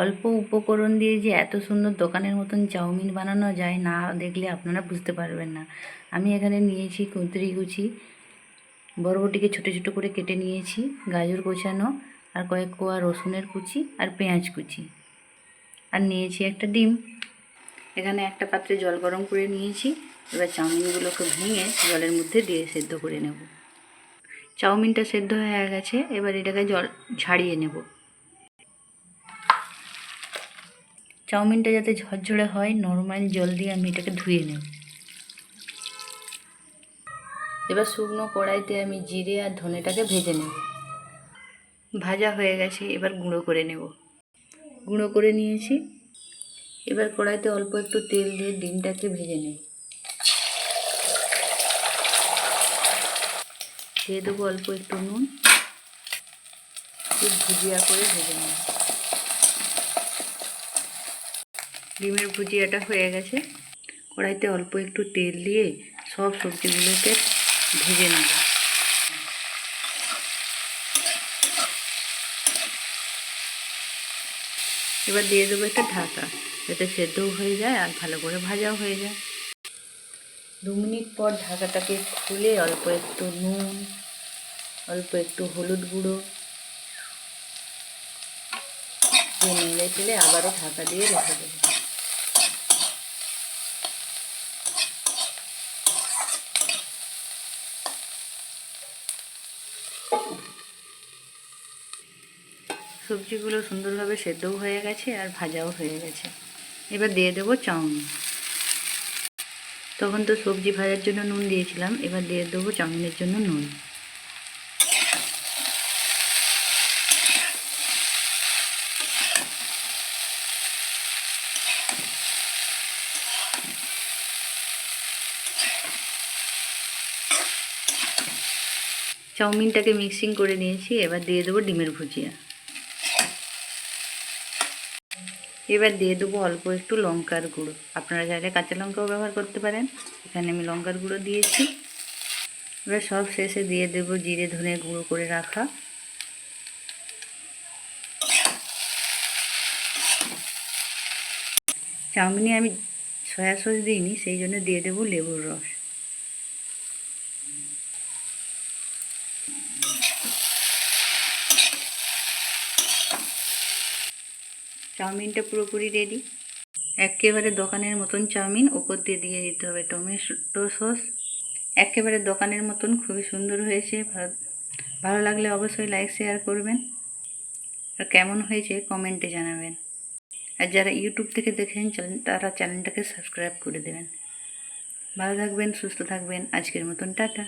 অল্প উপকরণ দিয়ে যে এত সুন্দর দোকানের মতন চাউমিন বানানো যায় না দেখলে আপনারা বুঝতে পারবেন না। আমি এখানে নিয়েছি কুঁদরি কুচি, বরবটিকে ছোটো ছোটো করে কেটে নিয়েছি, গাজর কোচানো আর কয়েক কোয়া রসুনের কুচি আর পেঁয়াজ কুচি। আর নিয়েছি একটা ডিম। এখানে একটা পাত্রে জল গরম করে নিয়েছি। এবার চাউমিনগুলোকে ভেঙে জলের মধ্যে দিয়ে সেদ্ধ করে নেব। চাউমিনটা সেদ্ধ হয়ে গেছে, এবার এটাকে জল ছাড়িয়ে নেব। চাউমিনটা যাতে ঝরঝরে হয় নর্মাল জল দিয়ে আমি এটাকে ধুয়ে নেব। এবার শুকনো কড়াইতে আমি জিরে আর ধনেটাকে ভেজে নেব। ভাজা হয়ে গেছে, এবার গুঁড়ো করে নেব। গুঁড়ো করে নিয়েছি। এবার কড়াইতে অল্প একটু তেল দিয়ে ডিমটাকে ভেজে নেব। দিয়ে দেবো অল্প একটু নুন। ভুজিয়া করে ভেজে নেব। ডিমের ভুজিয়াটা হয়ে গেছে। কড়াইতে অল্প একটু তেল দিয়ে সব সবজিগুলোকে ভেজে নেব। এবার দিয়ে দেবো একটা ঢাকা, যাতে সেদ্ধও হয়ে যায় আর ভালো করে ভাজাও হয়ে যায়। দু মিনিট পর ঢাকাটাকে খুলে অল্প একটু নুন, অল্প একটু হলুদ গুঁড়ো দিয়ে নেড়ে চেড়ে আবারও ঢাকা দিয়ে রেখে দেবো। সবজিগুলো সুন্দরভাবে সেদ্ধও হয়ে গেছে আর ভাজাও হয়ে গেছে। এবার দিয়ে দেবো চাউমিন। তখন তো সবজি ভাজার জন্য নুন দিয়েছিলাম, এবার দিয়ে দেবো চাউমিনের জন্য নুন। চাউমিনটাকে মিক্সিং করে নিয়েছি, এবার দিয়ে দেবো ডিমের ভুজিয়া। এবার দিয়ে দেবো অল্প একটু লঙ্কার গুঁড়ো। আপনারা চাইলে কাঁচা লঙ্কাও ব্যবহার করতে পারেন। এখানে আমি লঙ্কার গুঁড়ো দিয়েছি। এবার সব শেষে দিয়ে দেবো জিরে, ধনে গুঁড়ো করে রাখা। চাউমিনে আমি সয়া সস দিইনি, সেই জন্য দিয়ে দেবো লেবুর রস। চাউমিনটা পুরোপুরি রেডি একেবারে দোকানের মতন চাউমিন, ওপর দিয়ে দিয়ে দিতে হবে টমেটো সস। একেবারে দোকানের মতন, খুবই সুন্দর হয়েছে। ভালো ভালো লাগলে অবশ্যই লাইক শেয়ার করবেন। আর কেমন হয়েছে কমেন্টে জানাবেন। আর যারা ইউটিউব থেকে দেখেন তারা চ্যানেলটাকে সাবস্ক্রাইব করে দেবেন। ভালো থাকবেন, সুস্থ থাকবেন। আজকের মতন টাটা।